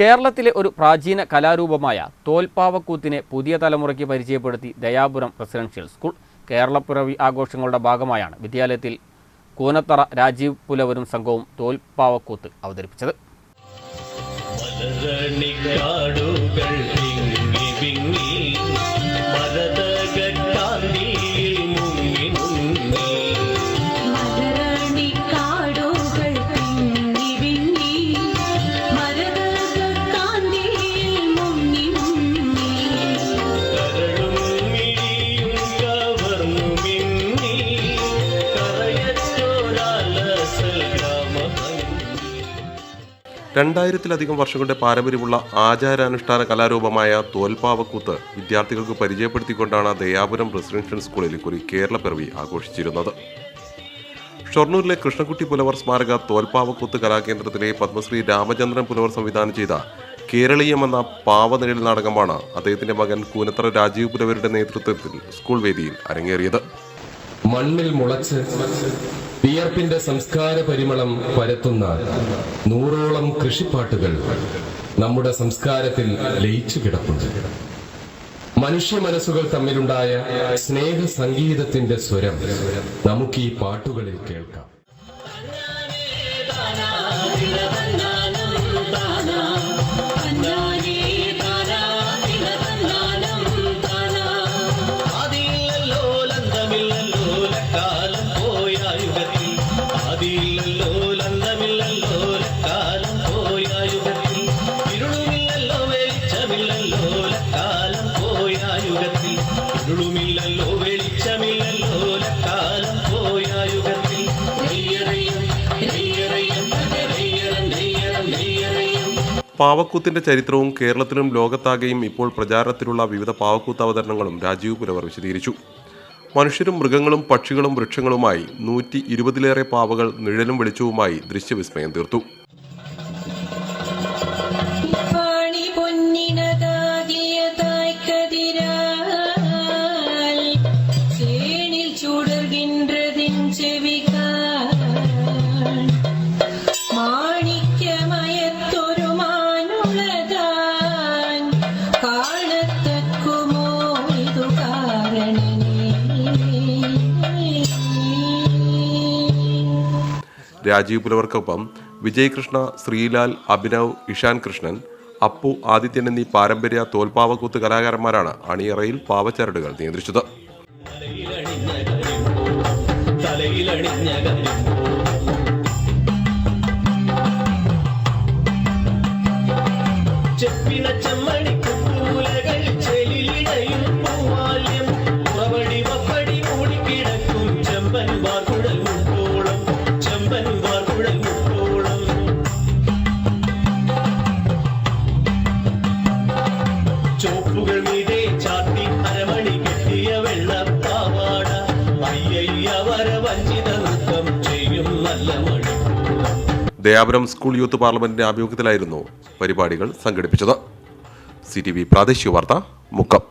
കേരളത്തിലെ ഒരു പ്രാചീന കലാരൂപമായ തോൽപ്പാവക്കൂത്തിനെ പുതിയ തലമുറയ്ക്ക് പരിചയപ്പെടുത്തി ദയാപുരം റെസിഡൻഷ്യൽ സ്കൂൾ കേരളപ്പിറവി ആഘോഷങ്ങളുടെ ഭാഗമായാണ് വിദ്യാലയത്തിൽ കൂനത്തറ രാജീവ് പുലവരും സംഘവും തോൽപ്പാവക്കൂത്ത് അവതരിപ്പിച്ചത്. രണ്ടായിരത്തിലധികം വർഷങ്ങളുടെ പാരമ്പര്യമുള്ള ആചാരാനുഷ്ഠാന കലാരൂപമായ തോൽപ്പാവക്കൂത്ത് വിദ്യാർത്ഥികൾക്ക് പരിചയപ്പെടുത്തിക്കൊണ്ടാണ് ദയാപുരം റെസിഡൻഷ്യൽ സ്കൂളിൽ കുറി കേരള പിറവി ആഘോഷിച്ചിരുന്നത്. ഷൊർണൂരിലെ കൃഷ്ണകുട്ടി പുലവർ സ്മാരക തോൽപ്പാവക്കൂത്ത് കലാകേന്ദ്രത്തിലെ പത്മശ്രീ രാമചന്ദ്രൻ പുലവർ സംവിധാനം ചെയ്ത കേരളീയം എന്ന പാവനിഴൽ നാടകമാണ് അദ്ദേഹത്തിന്റെ മകൻ കൂനത്തറ രാജീവ് പുലവരുടെ നേതൃത്വത്തിൽ സ്കൂൾ വേദിയിൽ അരങ്ങേറിയത്. മണ്ണിൽ മുളച്ച് വിയർപ്പിന്റെ സംസ്കാര പരിമളം പരത്തുന്ന നൂറോളം കൃഷിപ്പാട്ടുകൾ നമ്മുടെ സംസ്കാരത്തിൽ ലയിച്ചു കിടക്കുന്നു മനുഷ്യ മനസ്സുകൾ തമ്മിലുണ്ടായ സ്നേഹ സംഗീതത്തിന്റെ സ്വരം നമുക്ക് ഈ പാട്ടുകളിൽ കേൾക്കാം. പാവക്കൂത്തിന്റെ ചരിത്രവും കേരളത്തിലും ലോകത്താകെയും ഇപ്പോൾ പ്രചാരത്തിലുള്ള വിവിധ പാവക്കൂത്ത് അവതരണങ്ങളും രാജീവ് പുലവർ വിശദീകരിച്ചു. മനുഷ്യരും മൃഗങ്ങളും പക്ഷികളും വൃക്ഷങ്ങളുമായി നൂറ്റി ഇരുപതിലേറെ പാവകൾ നിഴലും വെളിച്ചവുമായി ദൃശ്യവിസ്മയം തീർത്തു. പാണി രാജീവ് പുലവർക്കൊപ്പം വിജയ് കൃഷ്ണ ശ്രീലാൽ അഭിനവ് ഇഷാൻ കൃഷ്ണൻ അപ്പു ആദിത്യൻ എന്നീ പാരമ്പര്യ തോൽപ്പാവക്കൂത്ത് കലാകാരന്മാരാണ് അണിയറയിൽ പാവച്ചരടുകൾ നിയന്ത്രിച്ചത്. കെട്ടിയ വെള്ളപ്പാവാട. വഞ്ചിത നൃത്തം മണി ദയാപുരം സ്കൂൾ യൂത്ത് പാർലമെന്റിന്റെ ആഭിമുഖ്യത്തിലായിരുന്നു പരിപാടികൾ സംഘടിപ്പിച്ചത്. സി ടി വി പ്രാദേശിക വാർത്ത മുക്കം.